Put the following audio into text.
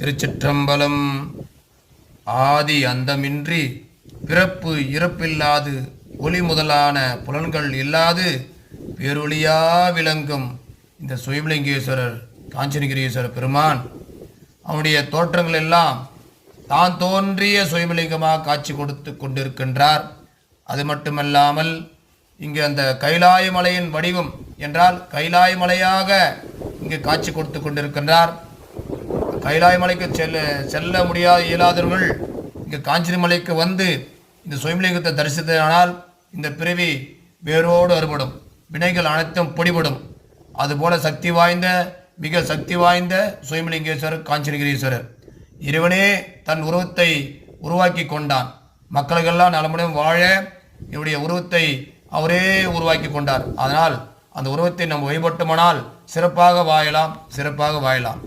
திருச்சிற்றம்பலம். ஆதி அந்தமின்றி பிறப்பு இறப்பில்லாது ஒளி முதலான புலன்கள் இல்லாது பேரொளியா விளங்கும் இந்த சுயம்பலிங்கேஸ்வரர் காஞ்சனகிரீஸ்வரர் பெருமான். அவனுடைய தோற்றங்கள் எல்லாம் தான் தோன்றிய சுயமலிங்கமாக காட்சி கொடுத்து கொண்டிருக்கின்றார். அது மட்டுமல்லாமல் இங்கு அந்த கைலாய மலையின் வடிவம் என்றால் கைலாய மலையாக இங்கு காட்சி கொடுத்து கொண்டிருக்கின்றார். கைலாய மலைக்கு செல்ல செல்ல முடியாத இயலாதவர்கள் இங்கே காஞ்சிரி மலைக்கு வந்து இந்த சுயமலிங்கத்தை தரிசித்தானால் இந்த பிறவி வேரோடு அறுபடும். வினைகள் அனைத்தும் பொடிபடும். அதுபோல சக்தி வாய்ந்த மிக சக்தி வாய்ந்த சுயமலிங்கேஸ்வரர் காஞ்சிரிகிரீஸ்வரர் இறைவனே தன் உருவத்தை உருவாக்கி கொண்டான். மக்களுக்கெல்லாம் நலமுடன் வாழ இவருடைய உருவத்தை அவரே உருவாக்கி கொண்டார். அதனால் அந்த உருவத்தை நாம் வழிபட்டுமானால் சிறப்பாக வாழலாம் சிறப்பாக வாழலாம்.